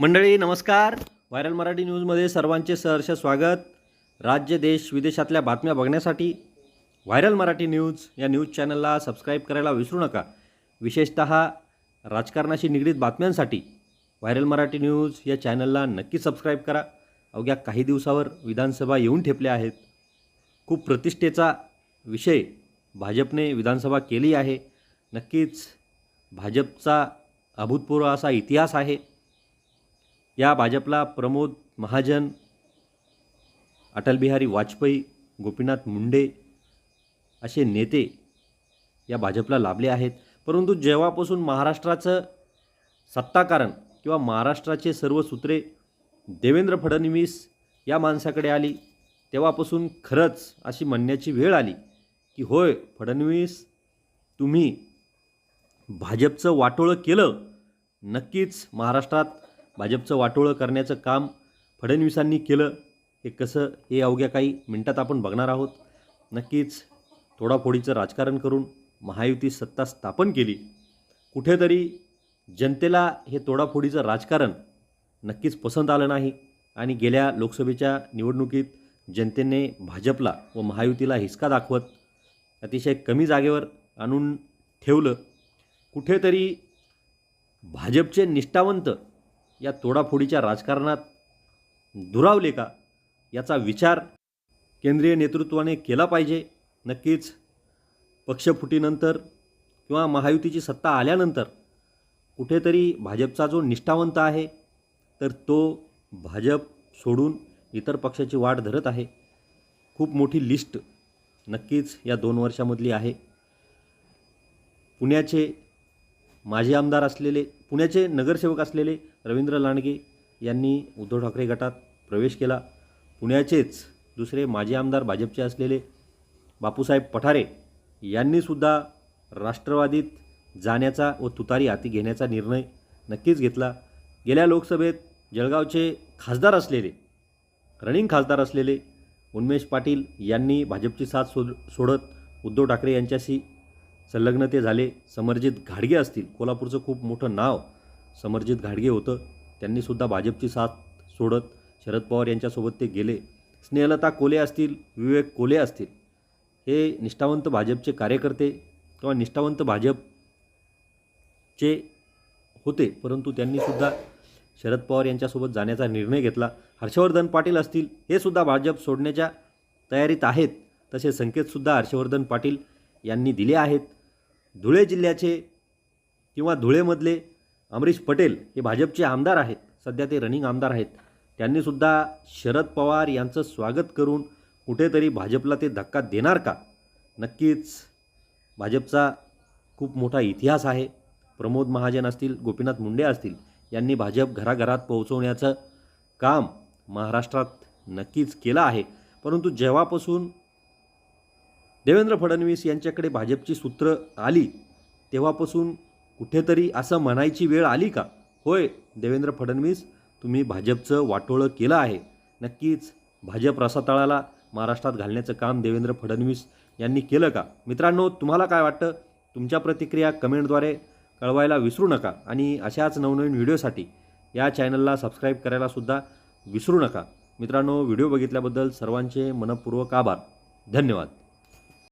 मंडळी नमस्कार. व्हायरल मराठी न्यूजमध्ये सर्वांचे सहर्ष स्वागत. राज्य देश विदेशातल्या बातम्या बघण्यासाठी व्हायरल मराठी न्यूज या न्यूज चॅनलला सबस्क्राईब करायला विसरू नका. विशेषत राजकारणाशी निगडीत बातम्यांसाठी व्हायरल मराठी न्यूज या चॅनलला नक्की सबस्क्राईब करा. अवघ्या काही दिवसावर विधानसभा येऊन ठेपल्या आहेत. खूप प्रतिष्ठेचा विषय भाजपने विधानसभा केली आहे. नक्कीच भाजपचा अभूतपूर्व असा इतिहास आहे. या भाजपला प्रमोद महाजन अटलबिहारी वाजपेयी गोपीनाथ मुंडे असे नेते या भाजपला लाभले आहेत. परंतु जेव्हापासून महाराष्ट्राचं सत्ताकारण किंवा महाराष्ट्राचे सर्व सूत्रे देवेंद्र फडणवीस या माणसाकडे आली तेव्हापासून खरंच अशी म्हणण्याची वेळ आली की होय फडणवीस तुम्ही भाजपचं वाटोळं केलं नक्कीच महाराष्ट्रात भाजपचं वाटोळं करण्याचं काम फडणवीसांनी केलं हे कसं हे अवघ्या काही मिनटात आपण बघणार आहोत. नक्कीच तोडाफोडीचं राजकारण करून महायुती सत्ता स्थापन केली. कुठेतरी जनतेला हे तोडाफोडीचं राजकारण नक्कीच पसंत आलं नाही आणि गेल्या लोकसभेच्या निवडणुकीत जनतेने भाजपला व महायुतीला हिसका दाखवत अतिशय कमी जागेवर आणून ठेवलं. कुठेतरी भाजपचे निष्ठावंत या तोडाफोडीच्या राजकारणात दुरावले का? याचा विचार केंद्रीय नेतृत्वाने केला पाहिजे. नक्कीच पक्षफुटीनंतर किंवा महायुतीची सत्ता आल्यानंतर कुठेतरी भाजपचा जो निष्ठावंत आहे तर तो भाजप सोडून इतर पक्षाची वाट धरत आहे. खूप मोठी लिस्ट नक्कीच या दोन वर्षामधली आहे. पुण्याचे माजी आमदार असलेले पुण्याचे नगरसेवक असलेले रवींद्र लांडगे यांनी उद्धव ठाकरे गटात प्रवेश केला. पुण्याचेच दुसरे माजी आमदार भाजपचे असलेले बापूसाहेब पठारे यांनीसुद्धा राष्ट्रवादीत जाण्याचा व तुतारी हाती घेण्याचा निर्णय नक्कीच घेतला. गेल्या लोकसभेत जळगावचे खासदार असलेले रनिंग खासदार असलेले उन्मेश पाटील यांनी भाजपची साथ सोड सोडत उद्धव ठाकरे यांच्याशी संलग्न ते झाले. समर्जित घाडगे असतील कोल्हापूरचं खूप मोठं नाव समरजित घाडगे होतं. त्यांनीसुद्धा भाजपची साथ सोडत शरद पवार यांच्यासोबत ते गेले. स्नेहलता कोले असतील विवेक कोले असतील हे निष्ठावंत भाजपचे कार्यकर्ते किंवा निष्ठावंत भाजपचे होते. परंतु त्यांनीसुद्धा शरद पवार यांच्यासोबत जाण्याचा निर्णय घेतला. हर्षवर्धन पाटील असतील हे सुद्धा भाजप सोडण्याच्या तयारीत आहेत. तसे संकेतसुद्धा हर्षवर्धन पाटील यांनी दिले आहेत. धुळे जिल्ह्याचे किंवा धुळेमधले अमरीश पटेल हे भाजपचे आमदार आहेत. सध्या ते रनिंग आमदार आहेत. त्यांनीसुद्धा शरद पवार यांचं स्वागत करून कुठेतरी भाजपला ते धक्का देणार का? नक्कीच भाजपचा खूप मोठा इतिहास आहे. प्रमोद महाजन असतील गोपीनाथ मुंडे असतील यांनी भाजप घराघरात पोहोचवण्याचं काम महाराष्ट्रात नक्कीच केलं आहे. परंतु जेव्हापासून देवेंद्र फडणवीस यांच्याकडे भाजपची सूत्र आली तेव्हापासून कुठेतरी असं म्हणायची वेळ आली का? होय देवेंद्र फडणवीस तुम्ही भाजपचं वाटोळं केलं आहे. नक्कीच भाजप रसातळाला महाराष्ट्रात घालण्याचं काम देवेंद्र फडणवीस यांनी केलं का? मित्रांनो तुम्हाला काय वाटतं? तुमच्या प्रतिक्रिया कमेंटद्वारे कळवायला विसरू नका आणि अशाच नवनवीन व्हिडिओसाठी या चॅनलला सबस्क्राईब करायलासुद्धा विसरू नका. मित्रांनो व्हिडिओ बघितल्याबद्दल सर्वांचे मनपूर्वक आभार. धन्यवाद.